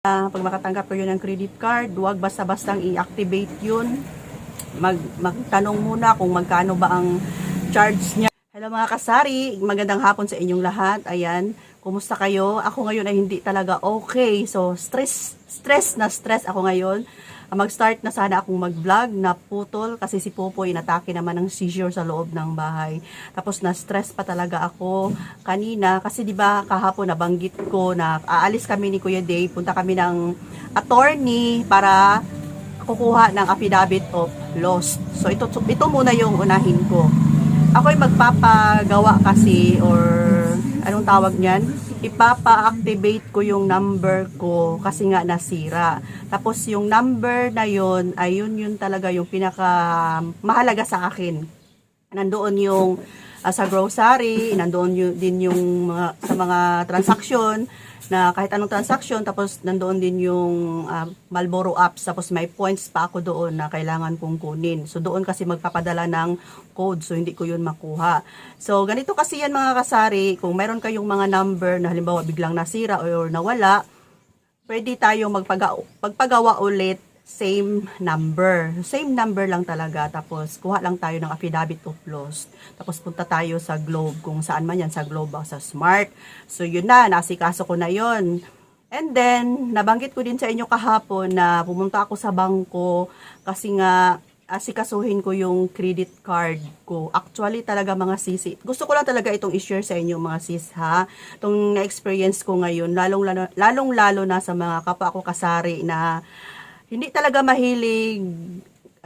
Ah, pag makatanggap kayo ng credit card, huwag basta-bastang i-activate yun. Mag, magtanong muna kung magkano ba ang charge niya. Hello mga kasari, magandang hapon sa inyong lahat. Ayan, kumusta kayo? Ako ngayon ay hindi talaga okay. So, stress, stress na stress ako ngayon. Ah, Mag-start na sana akong mag-vlog na putol kasi si Popoy natake naman ng seizure sa loob ng bahay. Tapos na-stress pa talaga ako kanina kasi 'di ba kahapon nabanggit ko na aalis kami ni Kuya Dave, punta kami ng attorney para kukuha ng affidavit of loss. So ito ito muna yung unahin ko. Ako ay magpapagawa kasi or anong tawag niyan? Ipapa-activate ko yung number ko kasi nga nasira. Tapos yung number na yun, ay yun yun talaga yung pinaka mahalaga sa akin. Nandoon yung ah, sa grocery, nandoon yun, din yung mga, sa mga transaction na kahit anong transaction tapos nandoon din yung ah, Marlboro apps tapos may points pa ako doon na kailangan kong kunin. So doon kasi magpapadala ng code so hindi ko yun makuha. So ganito kasi yan mga kasari, kung meron kayong mga number na halimbawa biglang nasira or nawala, pwede tayong magpaga pagpagawa ulit same number. Same number lang talaga. Tapos, kuha lang tayo ng affidavit of loss. Tapos, punta tayo sa Globe. Kung saan man yan, sa Globe o sa Smart. So, yun na. Nasikaso ko na yun. And then, nabanggit ko din sa inyo kahapon na pumunta ako sa bangko kasi nga asikasuhin ko yung credit card ko. Actually, talaga mga sisi. Gusto ko lang talaga itong i-share sa inyo mga sis ha. Itong na-experience ko ngayon, lalong, lalo, lalong lalo na sa mga kapwa ko kasari na hindi talaga mahilig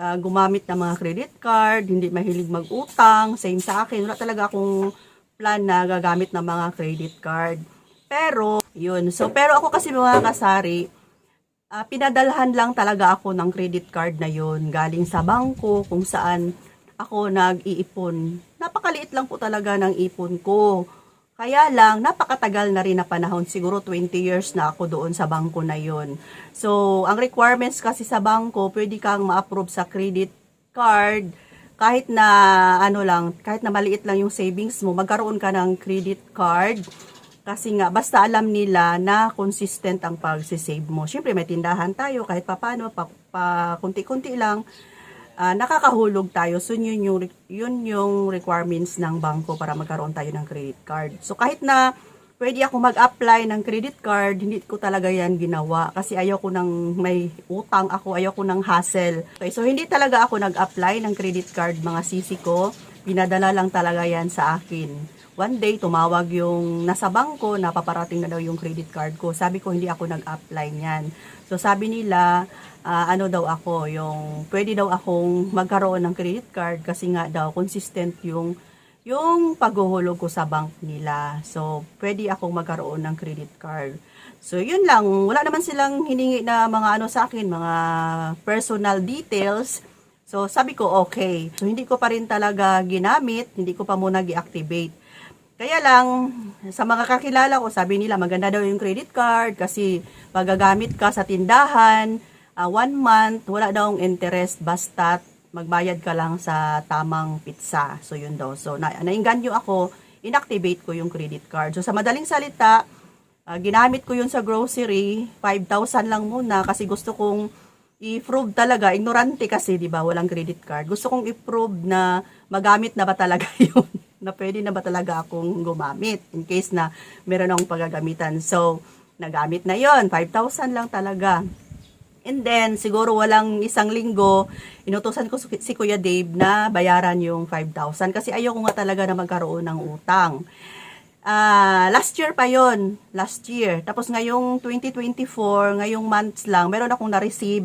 ah, gumamit ng mga credit card, hindi mahilig mag-utang, same sa akin. Wala talaga akong plan na gagamit ng mga credit card. Pero, yun. So, pero ako kasi mga kasari, ah, pinadalhan lang talaga ako ng credit card na yun galing sa bangko kung saan ako nag-iipon. Napakaliit lang po talaga ng ipon ko. Kaya lang, napakatagal na rin na panahon. Siguro 20 years na ako doon sa bangko na yon. So, ang requirements kasi sa bangko, pwede kang ma-approve sa credit card kahit na ano lang, kahit na maliit lang yung savings mo, magkaroon ka ng credit card. Kasi nga, basta alam nila na consistent ang pag-save mo. Siyempre, may tindahan tayo, kahit papano, pa, pa kunti-kunti lang, ah, nakakahulog tayo. So, yun yung, yun yung requirements ng bangko para magkaroon tayo ng credit card. So, kahit na pwede ako mag-apply ng credit card, hindi ko talaga yan ginawa. Kasi ayaw ko ng may utang ako, ayaw ko ng hassle. Okay, so, hindi talaga ako nag-apply ng credit card, mga sisi ko. Pinadala lang talaga yan sa akin. One day, tumawag yung nasa bangko na paparating na daw yung credit card ko. Sabi ko, hindi ako nag-apply niyan. So, sabi nila, ah, ano daw ako, yung pwede daw akong magkaroon ng credit card kasi nga daw consistent yung yung paghuhulog ko sa bank nila. So, pwede akong magkaroon ng credit card. So, yun lang. Wala naman silang hiningi na mga ano sa akin, mga personal details. So, sabi ko, okay. So, hindi ko pa rin talaga ginamit. Hindi ko pa muna gi-activate. Kaya lang, sa mga kakilala ko, sabi nila maganda daw yung credit card kasi magagamit ka sa tindahan, ah, one month, wala daw interest basta magbayad ka lang sa tamang pizza. So, yun daw. So, na nainganyo ako, inactivate ko yung credit card. So, sa madaling salita, ah, ginamit ko yun sa grocery, 5,000 lang muna kasi gusto kong i-prove talaga, ignorante kasi, di ba, walang credit card. Gusto kong i-prove na magamit na ba talaga yun, na pwede na ba talaga akong gumamit in case na meron akong pagagamitan. So, nagamit na yon 5,000 lang talaga. And then, siguro walang isang linggo, inutosan ko si Kuya Dave na bayaran yung 5,000 kasi ayoko nga talaga na magkaroon ng utang. Ah, last year pa yon last year. Tapos ngayong 2024, ngayong months lang, meron akong na-receive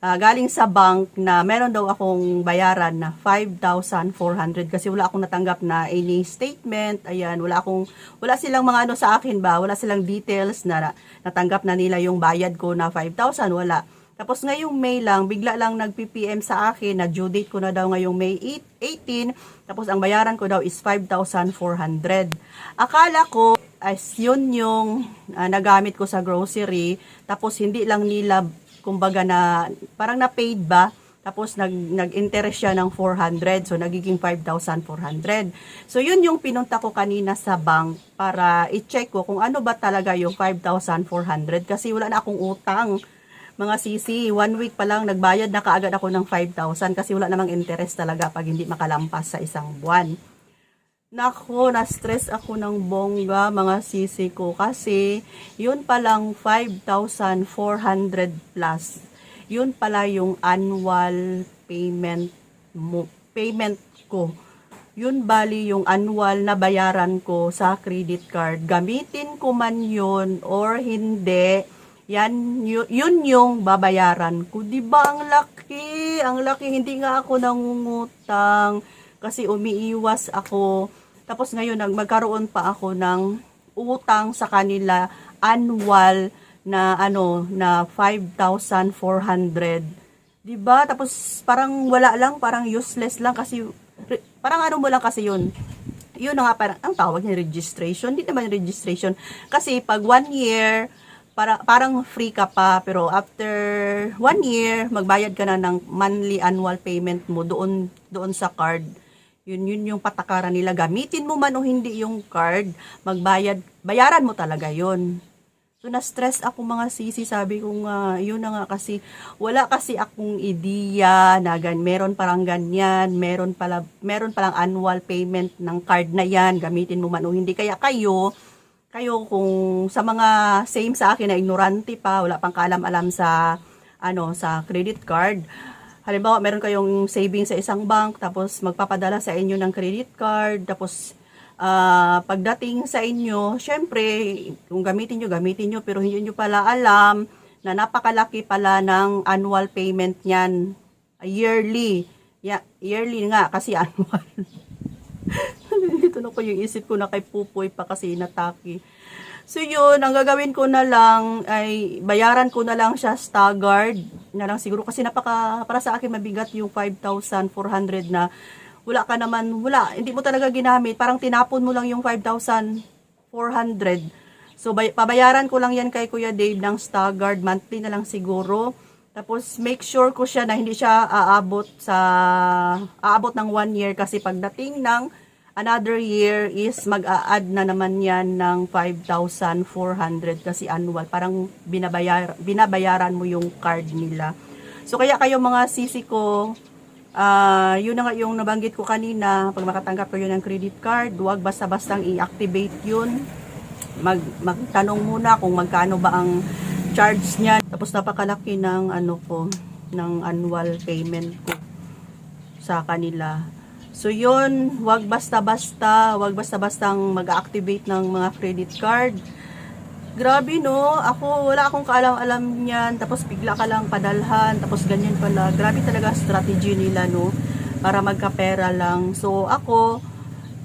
ah, galing sa bank na meron daw akong bayaran na 5,400 kasi wala akong natanggap na any statement. Ayan, wala akong wala silang mga ano sa akin ba, wala silang details na natanggap na nila yung bayad ko na 5,000, wala. Tapos ngayong May lang, bigla lang nag-PPM sa akin na due date ko na daw ngayong May 8, 18. Tapos ang bayaran ko daw is 5,400. Akala ko as yun yung ah, nagamit ko sa grocery. Tapos hindi lang nila kumbaga na parang na paid ba Tapos nag nag-interest siya ng 400, so nagiging 5,400. So yun yung pinunta ko kanina sa bank para i-check ko kung ano ba talaga yung 5,400 kasi wala na akong utang. Mga sisi, one week pa lang nagbayad na kaagad ako ng 5,000 kasi wala namang interest talaga pag hindi makalampas sa isang buwan. Nako, na-stress ako ng bongga mga sisi ko kasi yun palang 5,400 plus. Yun pala yung annual payment mo, payment ko. Yun bali yung annual na bayaran ko sa credit card. Gamitin ko man yun or hindi, yan yu- yun yung babayaran ko. 'Di ba ang laki? Ang laki hindi nga ako nangungutang kasi umiiwas ako. Tapos ngayon magkaroon pa ako ng utang sa kanila annual na ano na 5,400. 'Di ba? Tapos parang wala lang, parang useless lang kasi parang ano mo lang kasi 'yun. Yun na nga parang ang tawag niya registration, hindi naman registration kasi pag one year para parang free ka pa pero after one year magbayad ka na ng monthly annual payment mo doon doon sa card. Yun yun yung patakaran nila. Gamitin mo man o hindi yung card magbayad bayaran mo talaga yun. So na stress ako mga sisi. Sabi ko nga yun na nga kasi wala kasi akong ideya na gan meron parang ganyan meron pala meron palang annual payment ng card na yan gamitin mo man o hindi. Kaya kayo kayo kung sa mga same sa akin na ignorante pa, wala pang kaalam-alam sa ano sa credit card. Halimbawa, meron kayong savings sa isang bank, tapos magpapadala sa inyo ng credit card, tapos ah, pagdating sa inyo, syempre, kung gamitin nyo, gamitin nyo, pero hindi nyo pala alam na napakalaki pala ng annual payment niyan, yearly. Yeah, yearly nga, kasi annual. Dito na ko yung isip ko na kay Pupoy pa kasi inatake. So yun, ang gagawin ko na lang ay bayaran ko na lang siya staggered na lang siguro kasi napaka para sa akin mabigat yung 5,400 na wala ka naman, wala, hindi mo talaga ginamit. Parang tinapon mo lang yung 5,400. So bay, pabayaran ko lang yan kay Kuya Dave ng staggered monthly na lang siguro. Tapos make sure ko siya na hindi siya aabot sa aabot ng one year kasi pagdating ng another year is mag-a-add na naman yan ng 5,400 kasi annual. Parang binabayar, binabayaran mo yung card nila. So kaya kayo mga sisi ko, ah yun na nga yung nabanggit ko kanina, pag makatanggap kayo ng credit card, huwag basta-bastang i-activate yun. Mag, magtanong muna kung magkano ba ang charge niya. Tapos napakalaki ng ano ko, ng annual payment ko sa kanila. So yun, wag basta-basta, wag basta-bastang mag-activate ng mga credit card. Grabe no, ako wala akong kaalam-alam niyan, tapos bigla ka lang padalhan, tapos ganyan pala. Grabe talaga strategy nila no, para magkapera lang. So ako,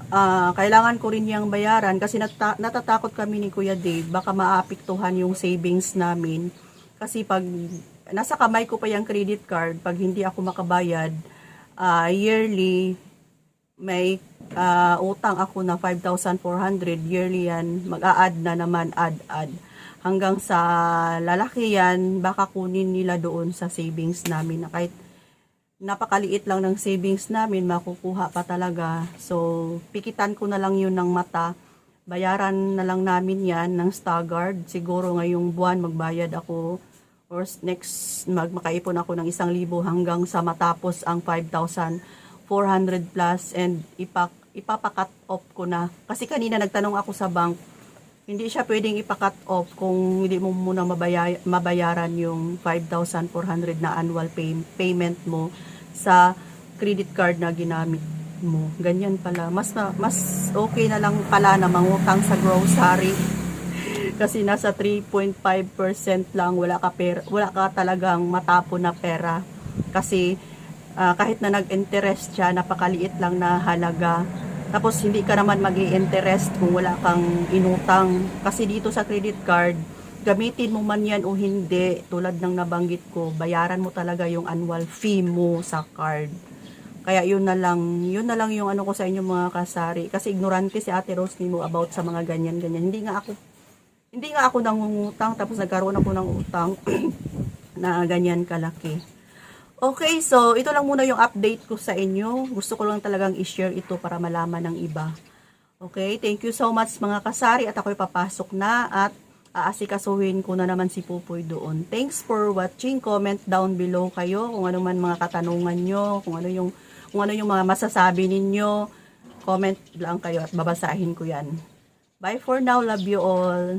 ah, kailangan ko rin yung bayaran kasi nata- natatakot kami ni Kuya Dave, baka maapektuhan yung savings namin. Kasi pag nasa kamay ko pa yung credit card, pag hindi ako makabayad, ah, yearly, may ah, utang ako na 5,400 yearly yan, mag-a-add na naman, add-add. Hanggang sa lalaki yan, baka kunin nila doon sa savings namin na kahit napakaliit lang ng savings namin, makukuha pa talaga. So, pikitan ko na lang yun ng mata. Bayaran na lang namin yan ng staggered. Siguro ngayong buwan magbayad ako or next mag makaipon ako ng isang libo hanggang sa matapos ang 5,400 plus and ipak ipapakat off ko na. Kasi kanina nagtanong ako sa bank, hindi siya pwedeng ipakat off kung hindi mo muna mabaya- mabayaran yung 5,400 na annual pay- payment mo sa credit card na ginamit mo. Ganyan pala. Mas mas okay na lang pala na mangutang sa grocery kasi nasa 3.5% lang wala ka pera, wala ka talagang matapon na pera kasi ah, kahit na nag-interest siya napakaliit lang na halaga tapos hindi ka naman mag interest kung wala kang inutang kasi dito sa credit card gamitin mo man yan o hindi tulad ng nabanggit ko bayaran mo talaga yung annual fee mo sa card kaya yun na lang, yun na lang yung ano ko sa inyo mga kasari. Kasi ignorante si Ate Rose mo about sa mga ganyan-ganyan. Hindi nga ako hindi nga ako nangungutang tapos nagkaroon ako ng utang na ganyan kalaki. Okay, so ito lang muna yung update ko sa inyo. Gusto ko lang talagang i-share ito para malaman ng iba. Okay, thank you so much mga kasari at ako'y papasok na at aasikasuhin ko na naman si Pupoy doon. Thanks for watching. Comment down below kayo kung ano man mga katanungan nyo, kung ano yung, kung ano yung mga masasabi ninyo. Comment lang kayo at babasahin ko yan. Bye for now. Love you all.